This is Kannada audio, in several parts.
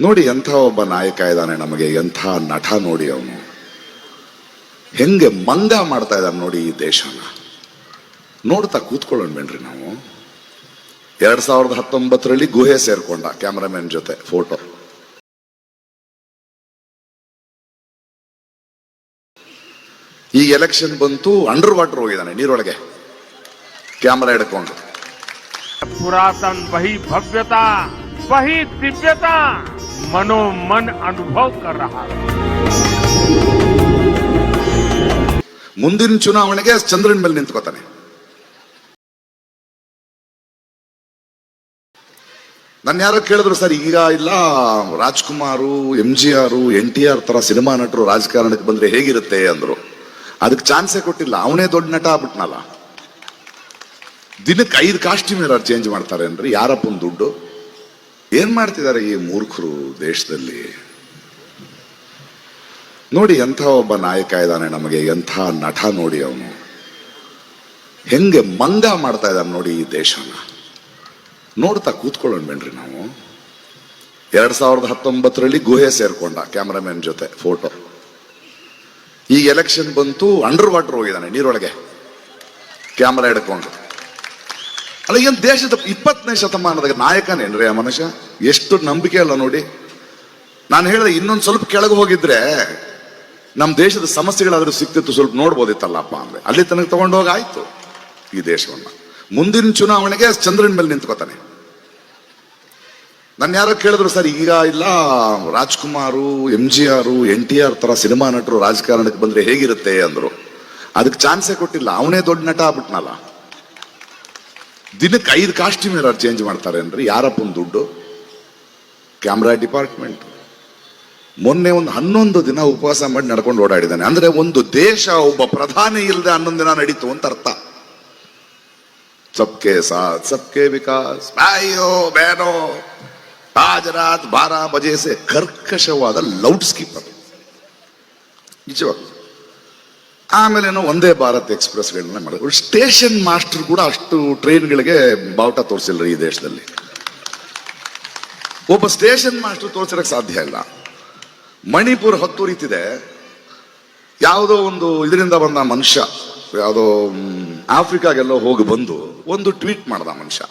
ನೋಡಿ ಎಂಥ ಒಬ್ಬ ನಾಯಕ ಇದ್ದಾನೆ ನಮಗೆ, ಎಂಥ ನಟ ನೋಡಿ ಅವನು. ಹೆಂಗೆ ಮಂಗ ಮಾಡ್ತಾ ಇದ್ದಾನೆ ನೋಡಿ ಈ ದೇಶನ. ನೋಡ್ತಾ ಕೂತ್ಕೊಳ್ಳೋಣ ಬೇಡ್ರಿ ನಾವು. ಎರಡ್ ಸಾವಿರದ ಹತ್ತೊಂಬತ್ತರಲ್ಲಿ ಗುಹೆ ಸೇರ್ಕೊಂಡ ಕ್ಯಾಮ್ರಾಮನ್ ಜೊತೆ ಫೋಟೋ. ಈ ಎಲೆಕ್ಷನ್ ಬಂತು, ಅಂಡರ್ ವಾಟರ್ ಹೋಗಿದ್ದಾನೆ ನೀರೊಳಗೆ. ಕ್ಯಾಮರಾ ಹಿಡ್ಕೊಂಡು. ಪುರಾತನ್ ಬಹಿ ಭವ್ಯತಾ ಬಹಿ ದಿವ್ಯತಾ. मनोमन अनुभव कर रहा है ಮುಂದಿನ ಚುನಾವಣೆಗೆ ಚಂದ್ರನ ಮೇಲೆ ನಿಂತ್ಕೋತಾನೆ ನನ್ನ ಯಾರೋ ಕೇಳಿದ್ರು ಸರ್ ಈಗ ಇಲ್ಲ Rajkumar M G R N T R ತರ ಸಿನಿಮಾ ನಟರು ರಾಜಕಾರಣಕ್ಕೆ ಬಂದ್ರೆ ಹೇಗಿರುತ್ತೆ ಅಂದ್ರು ಅದಕ್ಕೆ ಚಾನ್ಸೇ ಕೊಟ್ಟಿಲ್ಲ ಅವನೇ ದೊಡ್ಡ ನಟ ಆಗ್ಬಿಟ್ನಲ್ಲ ದಿನಕ್ಕೆ ಐದು ಕಾಸ್ಟ್ಯೂಮ್ ಯಾರು ಚೇಂಜ್ ಮಾಡ್ತಾರೆ ಅಂದ್ರೆ ಯಾರಪ್ಪನ ದುಡ್ಡು ಏನ್ ಮಾಡ್ತಿದ್ದಾರೆ ಈ ಮೂರ್ಖರು ದೇಶದಲ್ಲಿ? ನೋಡಿ, ಎಂಥ ಒಬ್ಬ ನಾಯಕ ಇದ್ದಾನೆ ನಮಗೆ, ಎಂಥ ನಟ ನೋಡಿ ಅವನು. ಹೆಂಗೆ ಮಂಗ ಮಾಡ್ತಾ ಇದ್ದಾನೆ ನೋಡಿ ಈ ದೇಶನ. ನೋಡ್ತಾ ಕೂತ್ಕೊಳ್ಳೋಣ ಬೇಡ್ರಿ ನಾವು. ಎರಡ್ ಸಾವಿರದ ಹತ್ತೊಂಬತ್ತರಲ್ಲಿ ಗುಹೆ ಸೇರ್ಕೊಂಡ ಕ್ಯಾಮ್ರಾಮನ್ ಜೊತೆ ಫೋಟೋ. ಈಗ ಎಲೆಕ್ಷನ್ ಬಂತು ಅಂಡರ್ ವಾಟರ್ ಹೋಗಿದ್ದಾನೆ ನೀರೊಳಗೆ. ಕ್ಯಾಮ್ರಾ ಹಿಡ್ಕೊಂಡು. ಅಲ್ಲ, ಏನು ದೇಶದ ಇಪ್ಪತ್ತನೇ ಶತಮಾನದ ನಾಯಕನೇನ್ರಿ ಆ ಮನುಷ್ಯ? ಎಷ್ಟು ನಂಬಿಕೆ ಅಲ್ಲ ನೋಡಿ. ನಾನು ಹೇಳಿದೆ, ಇನ್ನೊಂದು ಸ್ವಲ್ಪ ಕೆಳಗೆ ಹೋಗಿದ್ರೆ ನಮ್ಮ ದೇಶದ ಸಮಸ್ಯೆಗಳಾದ್ರೂ ಸಿಕ್ತಿತ್ತು, ಸ್ವಲ್ಪ ನೋಡ್ಬೋದಿತ್ತಲ್ಲಪ್ಪ ಅಂದ್ರೆ. ಅಲ್ಲಿ ತನಕ ತಗೊಂಡು ಹೋಗಿ ಆಯ್ತು ಈ ದೇಶವನ್ನು. ಮುಂದಿನ ಚುನಾವಣೆಗೆ ಚಂದ್ರನ ಮೇಲೆ ನಿಂತ್ಕೋತಾನೆ. ನನ್ನ ಯಾರೋ ಕೇಳಿದ್ರು, ಸರ್, ಈಗ ಇಲ್ಲ, Rajkumar, M G R, N T R ತರ ಸಿನಿಮಾ ನಟರು ರಾಜಕಾರಣಕ್ಕೆ ಬಂದ್ರೆ ಹೇಗಿರುತ್ತೆ? ಅಂದ್ರು. ಅದಕ್ಕೆ ಚಾನ್ಸೇ ಕೊಟ್ಟಿಲ್ಲ. ಅವನೇ ದೊಡ್ಡ ನಟ ಆಗ್ಬಿಟ್ನಲ್ಲ. ದಿನಕ್ಕೆ ಐದು ಕಾಸ್ಟ್ಯೂಮ್ ಯಾರು ಚೇಂಜ್ ಮಾಡ್ತಾರೆ ಅಂದ್ರೆ ಯಾರಪ್ಪನ ದುಡ್ಡು? ಕ್ಯಾಮ್ರಾ ಡಿಪಾರ್ಟ್ಮೆಂಟ್ ಮೊನ್ನೆ ಒಂದು ಹನ್ನೊಂದು ದಿನ ಉಪವಾಸ ಮಾಡಿ ನಡ್ಕೊಂಡು ಓಡಾಡಿದ್ದಾನೆ. ಅಂದ್ರೆ ಒಂದು ದೇಶ ಒಬ್ಬ ಪ್ರಧಾನಿ ಇಲ್ಲದೆ ಹನ್ನೊಂದು ದಿನ ನಡೀತು ಅಂತ ಅರ್ಥ. ಸಬ್ಕೆ ಸಾಥ್, ಸಬ್ಕೆ ವಿಕಾಸ್. ಬಾಯೋ, ಬೇನೋ. ಹಾಜರಾತ್ ಬಾರಾ, ಬಜೆಸೆ. ಕರ್ಕಶವಾದ ಲೌಡ್ ಸ್ಕೀಪರ್. ನಿಜವಾಗ್ಲು. ಆಮೇಲೆ ಒಂದೇ ಭಾರತ್ ಎಕ್ಸ್ಪ್ರೆಸ್ಗಳನ್ನ ಮಾಡಿದ್ರು. ಸ್ಟೇಷನ್ ಮಾಸ್ಟರ್ ಕೂಡ ಅಷ್ಟು ಟ್ರೈನ್ಗಳಿಗೆ ಬಾವುಟ ತೋರಿಸಿಲ್ಲ ಈ ದೇಶದಲ್ಲಿ. ಒಬ್ಬ ಸ್ಟೇಷನ್ ಮಾಸ್ಟರ್ ತೋರಿಸಿರಕ್ಕೆ ಸಾಧ್ಯ ಇಲ್ಲ. ಮಣಿಪುರ್ ಹತ್ತುರಿತಿದೆ ಯಾವುದೋ ಒಂದು ಇದರಿಂದ ಬಂದ ಮನುಷ್ಯ, ಯಾವುದೋ ಆಫ್ರಿಕಾಗೆಲ್ಲ ಹೋಗಿ ಬಂದು ಒಂದು ಟ್ವೀಟ್ ಮಾಡ್ದ ಮನುಷ್ಯ.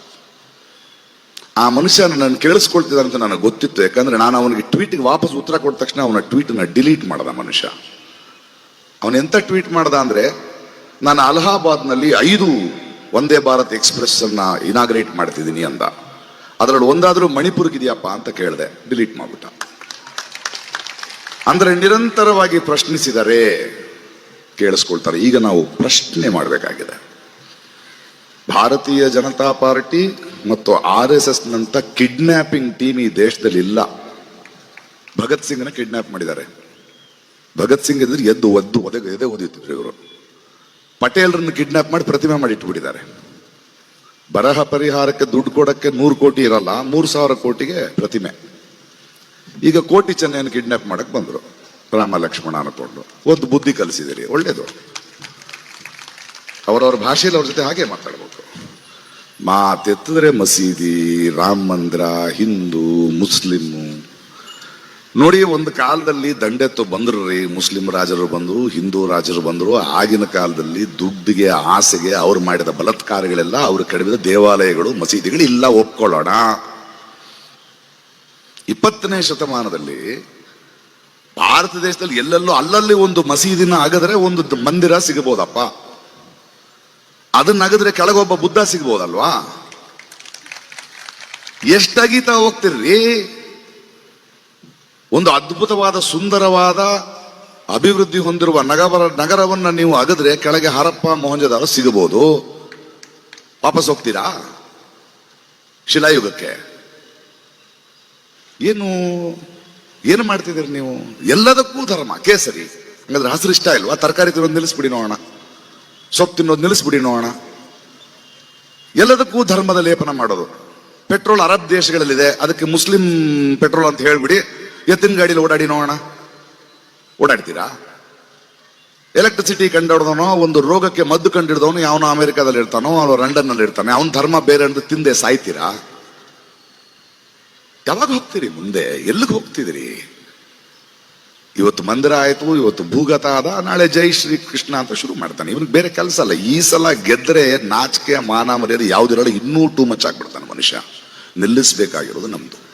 ಆ ಮನುಷ್ಯ ನನ್ನ ಕೇಳಿಸ್ಕೊಳ್ತಿದ್ದಾನೆ ಅಂತ ನನಗೆ ಗೊತ್ತಿತ್ತು. ಯಾಕಂದ್ರೆ ನಾನು ಅವನಿಗೆ ಟ್ವೀಟ್ಗೆ ವಾಪಸ್ ಉತ್ತರ ಕೊಟ್ಟ ತಕ್ಷಣ ಅವನ ಟ್ವೀಟ್ನ ಡಿಲೀಟ್ ಮಾಡ್ದ ಮನುಷ್ಯ. ಅವನು ಎಂತ ಟ್ವೀಟ್ ಮಾಡ್ದ ಅಂದ್ರೆ, ನಾನು ಅಲಹಾಬಾದ್ನಲ್ಲಿ ಐದು ಒಂದೇ ಭಾರತ್ ಎಕ್ಸ್ಪ್ರೆಸ್ ಅನ್ನ ಇನಾಗ್ರೇಟ್ ಮಾಡ್ತಿದ್ದೀನಿ ಅಂದ. ಅದರಲ್ಲಿ ಒಂದಾದರೂ ಮಣಿಪುರ್ಗೆ ಇದೆಯಪ್ಪ ಅಂತ ಕೇಳಿದೆ, ಡಿಲೀಟ್ ಮಾಡ್ಬಿಟ್ಟ. ಅಂದ್ರೆ ನಿರಂತರವಾಗಿ ಪ್ರಶ್ನಿಸಿದರೆ ಕೇಳಿಸ್ಕೊಳ್ತಾರೆ. ಈಗ ನಾವು ಪ್ರಶ್ನೆ ಮಾಡಬೇಕಾಗಿದೆ. ಭಾರತೀಯ ಜನತಾ ಪಾರ್ಟಿ ಮತ್ತು ಆರ್ ಎಸ್ ಎಸ್ ನಂತ ಕಿಡ್ನಾಪಿಂಗ್ ಟೀಮ್ ಈ ದೇಶದಲ್ಲಿ ಇಲ್ಲ ಭಗತ್ ಸಿಂಗ್ನ ಕಿಡ್ನಾಪ್ ಮಾಡಿದ್ದಾರೆ. ಭಗತ್ ಸಿಂಗ್ ಇದ್ರೆ ಎದ್ದು, ಒದ್ದು ಒದೆ ಎದೆ ಓದಿತ್ತಿದ್ರು ಇವರು. ಪಟೇಲ್ರನ್ನು ಕಿಡ್ನಾಪ್ ಮಾಡಿ ಪ್ರತಿಮೆ ಮಾಡಿ ಇಟ್ಬಿಟ್ಟಿದ್ದಾರೆ ಬರಹ ಪರಿಹಾರಕ್ಕೆ ದುಡ್ಡು ಕೊಡಕ್ಕೆ ನೂರು ಕೋಟಿ ಇರಲ್ಲ, ಮೂರು ಸಾವಿರ ಕೋಟಿಗೆ ಪ್ರತಿಮೆ. ಈಗ ಕೋಟಿ ಚೆನ್ನೈನ ಕಿಡ್ನಾಪ್ ಮಾಡಕ್ ಬಂದ್ರು, ರಾಮ ಲಕ್ಷ್ಮಣ ಅನ್ಕೊಂಡು ಒಂದು ಬುದ್ಧಿ ಕಲಿಸಿದಿರಿ, ಒಳ್ಳೇದು. ಅವರವ್ರ ಭಾಷೆಯಲ್ಲಿ ಅವ್ರ ಜೊತೆ ಹಾಗೆ ಮಾತಾಡ್ಬೇಕು. ಮಾತೆತ್ತಿದ್ರೆ ಮಸೀದಿ, ರಾಮ ಮಂದಿರ, ಹಿಂದೂ ಮುಸ್ಲಿಮ್ಮು ನೋಡಿ, ಒಂದು ಕಾಲದಲ್ಲಿ ದಂಡೆತ್ತು ಬಂದ್ರು ರೀ. ಮುಸ್ಲಿಂ ರಾಜರು ಬಂದರು, ಹಿಂದೂ ರಾಜರು ಬಂದರು. ಆಗಿನ ಕಾಲದಲ್ಲಿ ದುಡ್ಡಿಗೆ, ಆಸೆಗೆ ಅವ್ರು ಮಾಡಿದ ಬಲತ್ಕಾರಗಳೆಲ್ಲ ಅವ್ರು ಕಡಿಮೆ ದೇವಾಲಯಗಳು, ಮಸೀದಿಗಳು ಇಲ್ಲ, ಒಪ್ಕೊಳ್ಳೋಣ. ಇಪ್ಪತ್ತನೇ ಶತಮಾನದಲ್ಲಿ ಭಾರತ ದೇಶದಲ್ಲಿ ಎಲ್ಲೆಲ್ಲೋ ಅಲ್ಲಲ್ಲಿ ಒಂದು ಮಸೀದಿನ ಆಗದ್ರೆ ಒಂದು ಮಂದಿರ ಸಿಗಬಹುದಪ್ಪ ಅದನ್ನ ಅಗದ್ರೆ ಕೆಳಗೊಬ್ಬ ಬುದ್ಧ ಸಿಗ್ಬೋದಲ್ವಾ? ಎಷ್ಟಾಗೀತಾ ಹೋಗ್ತಿರ್ರಿ? ಒಂದು ಅದ್ಭುತವಾದ, ಸುಂದರವಾದ ಅಭಿವೃದ್ಧಿ ಹೊಂದಿರುವ ನಗರ, ನಗರವನ್ನ ನೀವು ಅಗದ್ರೆ ಕೆಳಗೆ ಹರಪ್ಪ ಮೊಹಂಜದಾರ ಸಿಗಬಹುದು. ವಾಪಸ್ ಹೋಗ್ತೀರಾ? ಶಿಲಾಯುಗಕ್ಕೆ. ಏನು ಏನು ಮಾಡ್ತಿದ್ದೀರಿ ನೀವು? ಎಲ್ಲದಕ್ಕೂ ಧರ್ಮ, ಕೇಸರಿ. ಹಂಗಾದ್ರೆ ಹಸಿರು ಇಷ್ಟ ಇಲ್ವಾ? ತರಕಾರಿ ತಿನ್ನೋದು ನಿಲ್ಲಿಸ್ಬಿಡಿ ನೋಡೋಣ. ಸೊಪ್ಪು ತಿನ್ನೋದು ನಿಲ್ಲಿಸ್ಬಿಡಿ ನೋಡೋಣ. ಎಲ್ಲದಕ್ಕೂ ಧರ್ಮದ ಲೇಪನ ಮಾಡೋದು. ಪೆಟ್ರೋಲ್ ಅರಬ್ ದೇಶಗಳಲ್ಲಿದೆ. ಅದಕ್ಕೆ ಮುಸ್ಲಿಂ ಪೆಟ್ರೋಲ್ ಅಂತ ಹೇಳ್ಬಿಡಿ. ಎತ್ತಿನ ಗಾಡಿಲಿ ಓಡಾಡಿ ನೋಡೋಣ. ಓಡಾಡ್ತೀರಾ? ಎಲೆಕ್ಟ್ರಿಸಿಟಿ ಕಂಡಿಡ್ದವನೋ, ಒಂದು ರೋಗಕ್ಕೆ ಮದ್ದು ಕಂಡಿಡ್ದವನು ಯಾವನೋ ಅಮೆರಿಕಾದಲ್ಲಿ ಇರ್ತಾನೋ ಅವನು ಲಂಡನ್ನಲ್ಲಿ ಇರ್ತಾನೆ, ಅವನ ಧರ್ಮ ಬೇರೆ ಅಂತ ತಿಂದೆ ಸಾಯ್ತೀರಾ? ಯಾವಾಗ ಹೋಗ್ತೀರಿ ಮುಂದೆ? ಎಲ್ಲಿಗೆ ಹೋಗ್ತಿದ್ದೀರಿ? ಇವತ್ತು ಮಂದಿರ ಆಯಿತು, ಇವತ್ತು ಭೂಗತ ಆದ, ನಾಳೆ ಜೈ ಶ್ರೀ ಕೃಷ್ಣ ಅಂತ ಶುರು ಮಾಡ್ತಾನೆ. ಇವ್ನಿಗೆ ಬೇರೆ ಕೆಲಸ ಅಲ್ಲ. ಈ ಸಲ ಗೆದ್ರೆ ನಾಚಿಕೆ, ಮಾನ, ಮರ್ಯಾದೆ ಯಾವುದಿರಲ್ಲ ಇನ್ನೂ ಟೂ ಮಚ್ ಆಗ್ಬಿಡ್ತಾನೆ ಮನುಷ್ಯ. ನಿಲ್ಲಿಸ್ಬೇಕಾಗಿರೋದು ನಮ್ದು.